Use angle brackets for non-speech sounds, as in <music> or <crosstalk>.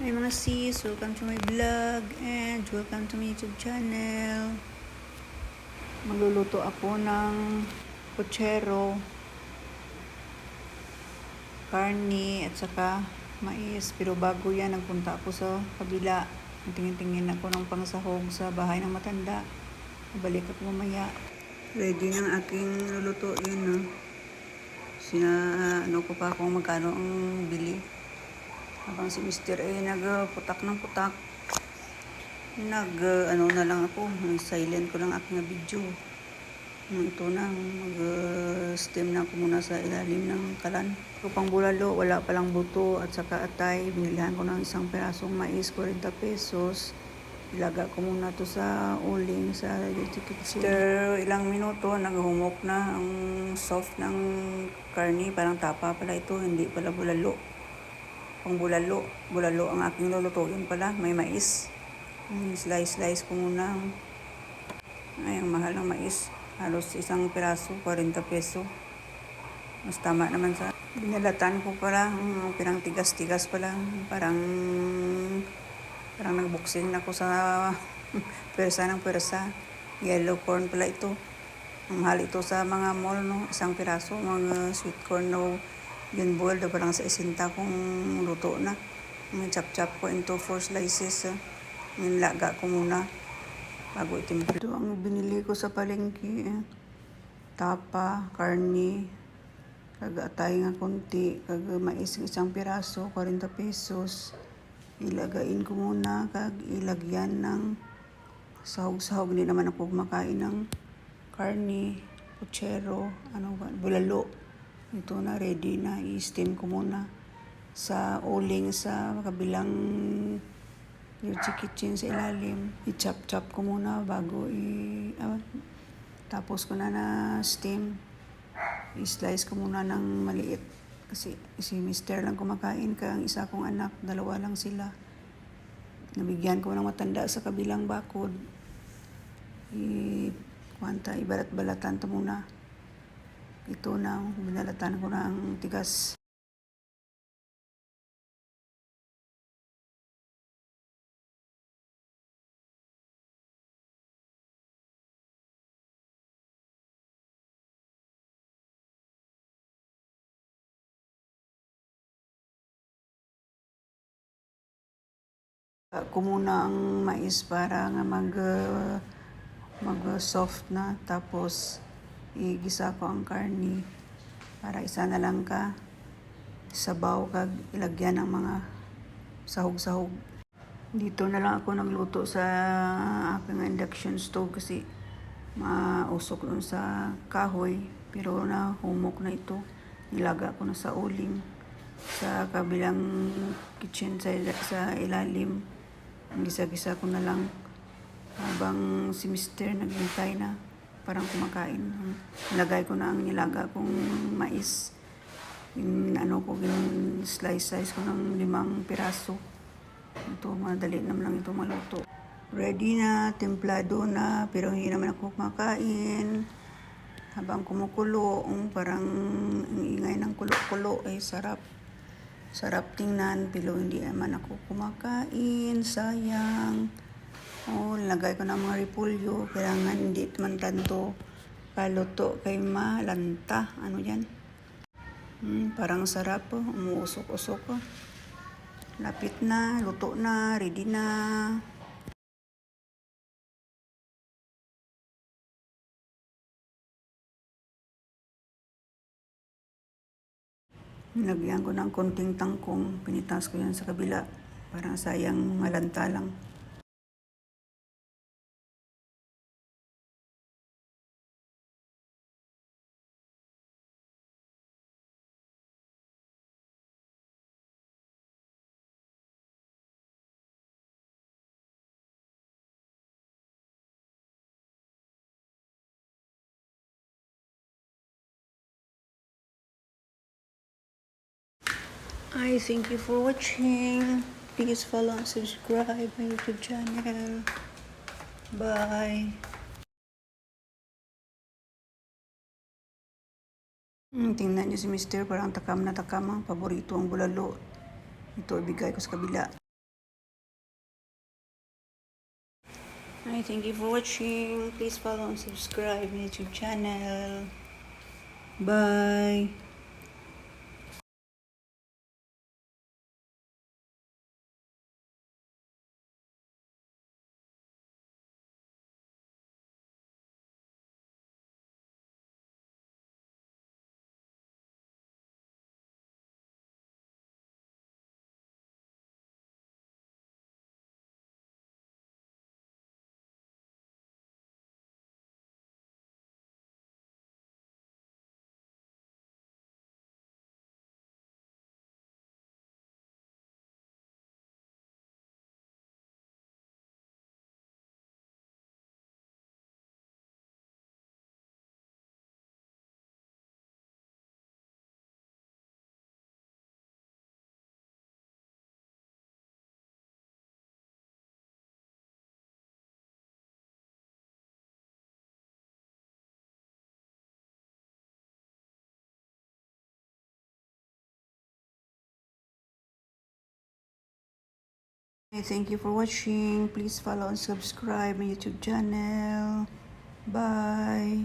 Hi mga sis, welcome to my vlog and welcome to my YouTube channel. Magluluto ako ng puchero, karni at saka mais. Pero bago yan, nagpunta ako sa kabila. Tingin-tingin ako ng pangsahog sa bahay ng matanda. Balik ako mamaya. Ready ng aking lulutuin. No? Sina, ano ko pa kung magkano ang bili. Habang si Mr. A nagputak ng putak, nag uh, na lang ako, silent ko lang aking video. Ito na, mag uh, na ako muna sa ilalim ng kalan. Ito pang bulalo, wala palang buto at saka atay. Binilihan ko ng isang perasong mais, 40 pesos. Ilaga ko muna to sa uling sa kitchen. After ilang minuto, naghumok na ang soft ng karni. Parang tapa pala ito, hindi pala bulalo pang bulalo. Bulalo ang aking lulutuin pala. May mais. Slice-slice ko muna. Ay, ang mahal ng mais. Halos isang piraso, 40 peso. Mas tama naman sa binalatan ko pala. Pirang tigas-tigas pala. Parang parang nagbuksing ako sa <laughs> pwersa ng pwersa. Yellow corn pala ito. Ang mahal ito sa mga mall, no? Isang piraso, mga sweet corn, no? Yun boil daw parang sa isinta kung luto na. Chop-chop ko into four slices uh, nilaga ko muna. Bago itimpla. Ito ang binili ko sa palengke eh. tapa, karni kagatay nga konti kag mais isang piraso 40 pesos. Ilagain ko muna kag ilagyan ng sahog-sahog. Hindi naman ako kumakain ng karni puchero ano ba bulalo ito na, ready na. I-steam ko muna sa uling sa kabilang Yuchi Kitchen sa ilalim. I-chop-chop ko muna bago i... Uh, tapos ko na na steam. I-slice ko muna ng maliit. Kasi si Mister lang kumakain ka. Ang isa kong anak, dalawa lang sila. Nabigyan ko ng matanda sa kabilang bakod. I... Kwanta, ibalat-balatan to muna ito na, binalatan ko ang tigas. ko muna ang mais para nga mag uh, mag soft na tapos igisa ko ang karni para isa na lang ka sabaw kag ilagyan ng mga sahog-sahog. Dito na lang ako nagluto sa aking induction stove kasi mausok doon sa kahoy pero na humok na ito. Nilaga ko na sa uling sa kabilang kitchen sa, sa ilalim. Gisa-gisa ko na lang habang si Mister naghintay na parang kumakain. Nilagay ko na ang nilaga kong mais. Yung ano ko, yung slice-slice ko ng limang piraso. Ito, madali naman lang ito maluto. Ready na, templado na, pero hindi naman ako kumakain. Habang kumukulo, um, parang ang ingay ng kulo-kulo ay sarap. Sarap tingnan, pero hindi naman ako kumakain. Sayang. Oh, lagay ko ng mga repulyo. Kailangan hindi man tanto kaluto kay malanta. Ano yan? Hmm, parang sarap po. Oh. Umuusok-usok po. Oh. Lapit na, luto na, ready na. Nilagyan ko ng konting tangkong. Pinitas ko yan sa kabila. Parang sayang malanta lang. I thank you for watching. Please follow and subscribe my YouTube channel. Bye. Hmm, tingnan niyo si Mr. Parang takam na takam paborito ang bulalo. Ito ibigay ko sa kabila. Hi, thank you for watching. Please follow and subscribe my YouTube channel. Bye! Hi, thank you for watching. Please follow and subscribe my YouTube channel. Bye.